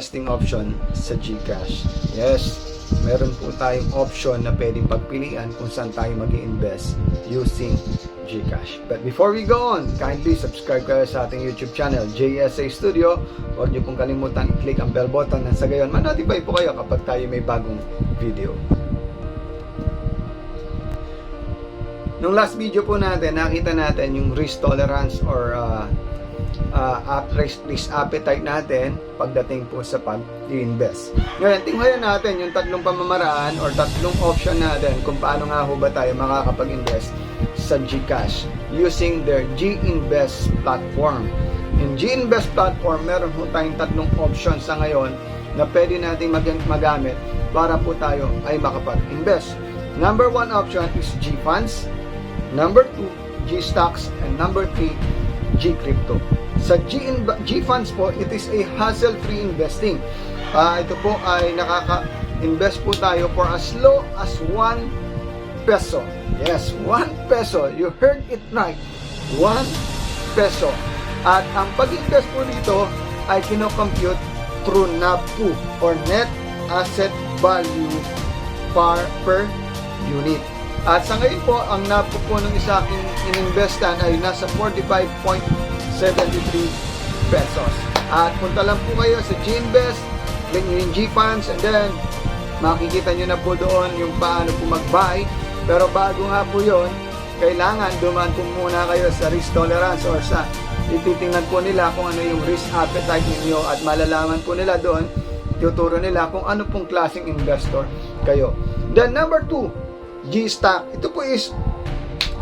investing option sa GCash. Yes, meron po tayong option na pwedeng pagpilian kung saan tayo mag invest using GCash. But before we go on, kindly subscribe kayo sa ating YouTube channel, JSA Studio. Huwag niyo pong kalimutan i-click ang bell button nang sa gayon, ma-notify po kayo kapag tayo may bagong video. Nung last video po natin, nakita natin yung risk tolerance or uh, uh, ap- risk, appetite natin pagdating po sa pag-invest. Ngayon, tingnan natin yung tatlong pamamaraan or tatlong option natin kung paano nga ho ba tayo makakapag-invest sa GCash using their G-Invest platform. Yung G-Invest platform, meron po tayong tatlong options sa ngayon na pwede nating mag- magamit para po tayo ay makapag-invest. Number one option is G-Funds. Number 2, G-Stocks. And number 3, G-Crypto. Sa G- G-Funds po, it is a hassle-free investing. Ah, ito po ay nakaka-invest po tayo for as low as 1 peso. Yes, 1 peso. You heard it right. 1 peso. At ang pag-invest po dito ay kinocompute through NAV2 or Net Asset Value per, per unit. At sa ngayon po, ang ko po ng isa aking ininvestan ay nasa 45.73 pesos. At punta lang po kayo sa click nyo yung G-Funds, and then makikita nyo na po doon yung paano po mag-buy. Pero bago nga po yun, kailangan dumaan po muna kayo sa risk tolerance or sa ititingnan po nila kung ano yung risk appetite ninyo at malalaman po nila doon, tuturo nila kung ano pong klaseng investor kayo. Then number two, G-Stock. Ito po is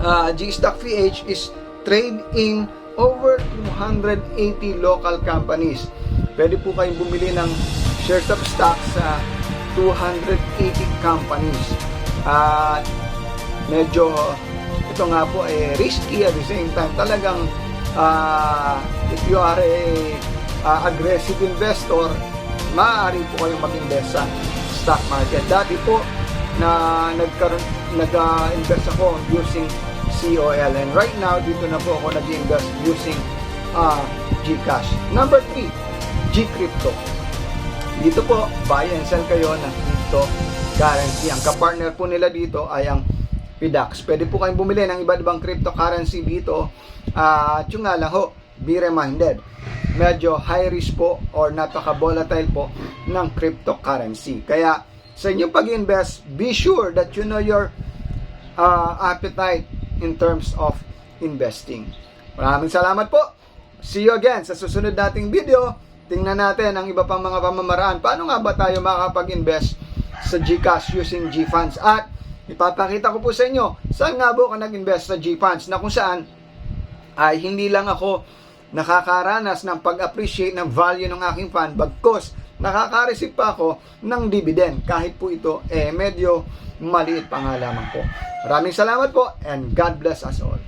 uh, G-Stock PH is trade in over 280 local companies. Pwede po kayong bumili ng shares of stock sa 280 companies. At medyo ito nga po ay risky at the same time talagang ah, if you are a ah, aggressive investor maaari po kayong mag-invest sa stock market dati po na nagkaroon nag-invest ako using COL and right now dito na po ako nag-invest using ah, GCash number 3 G-Crypto dito po buy and sell kayo ng crypto currency ang kapartner po nila dito ay ang PDAX. Pwede po kayong bumili ng iba't ibang cryptocurrency dito. At yung nga lang ho, be reminded, medyo high risk po or napaka-volatile po ng cryptocurrency. Kaya sa inyong pag-invest, be sure that you know your uh, appetite in terms of investing. Maraming salamat po. See you again sa susunod nating video. Tingnan natin ang iba pang mga pamamaraan. Paano nga ba tayo makakapag-invest sa GCash using GFunds? At ipapakita ko po sa inyo saan nga po ka nag-invest sa GFunds na kung saan ay hindi lang ako nakakaranas ng pag-appreciate ng value ng aking fund bagkos nakaka-receive pa ako ng dividend kahit po ito eh medyo maliit pa nga lamang po. Maraming salamat po and God bless us all.